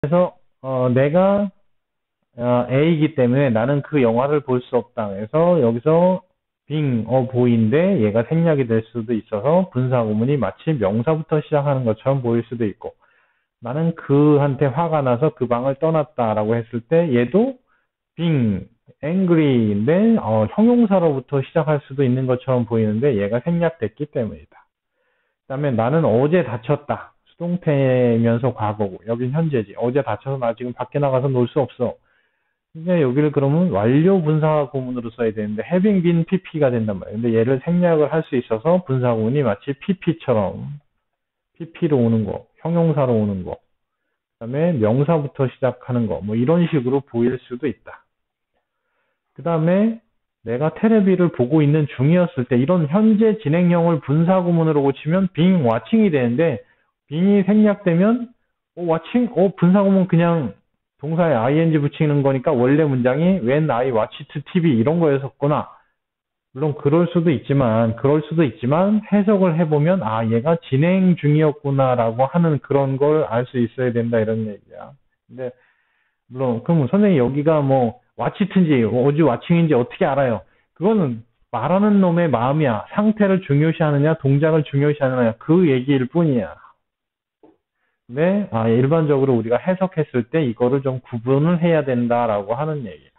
그래서 어, 내가 어, A이기 때문에 나는 그 영화를 볼 수 없다. 그래서 여기서 being a boy인데 얘가 생략이 될 수도 있어서 분사 구문이 마치 명사부터 시작하는 것처럼 보일 수도 있고 나는 그한테 화가 나서 그 방을 떠났다라고 했을 때 얘도 being angry인데 어, 형용사로부터 시작할 수도 있는 것처럼 보이는데 얘가 생략됐기 때문이다. 그다음에 나는 어제 다쳤다. 수동태면서 과거고 여긴 현재지. 어제 다쳐서 나 지금 밖에 나가서 놀 수 없어. 이제 여기를 그러면 완료 분사 구문으로 써야 되는데 having been pp가 된단 말이에요. 근데 얘를 생략을 할 수 있어서 분사 구문이 마치 pp처럼 pp로 오는 거, 형용사로 오는 거, 그다음에 명사부터 시작하는 거, 뭐 이런 식으로 보일 수도 있다. 그다음에 내가 테레비를 보고 있는 중이었을 때 이런 현재 진행형을 분사 구문으로 고치면 being watching이 되는데 being이 생략되면 어, watching, 어, 분사 구문 그냥 동사에 ing 붙이는 거니까 원래 문장이 when I watched TV 이런 거였었구나. 물론 그럴 수도 있지만 그럴 수도 있지만 해석을 해보면 아 얘가 진행 중이었구나라고 하는 그런 걸 알 수 있어야 된다 이런 얘기야. 근데 물론 그럼 선생님 여기가 뭐 와치트인지 어디 와칭인지 어떻게 알아요? 그거는 말하는 놈의 마음이야. 상태를 중요시하느냐 동작을 중요시하느냐 그 얘기일 뿐이야. 근데 아, 일반적으로 우리가 해석했을 때 이거를 좀 구분을 해야 된다라고 하는 얘기야.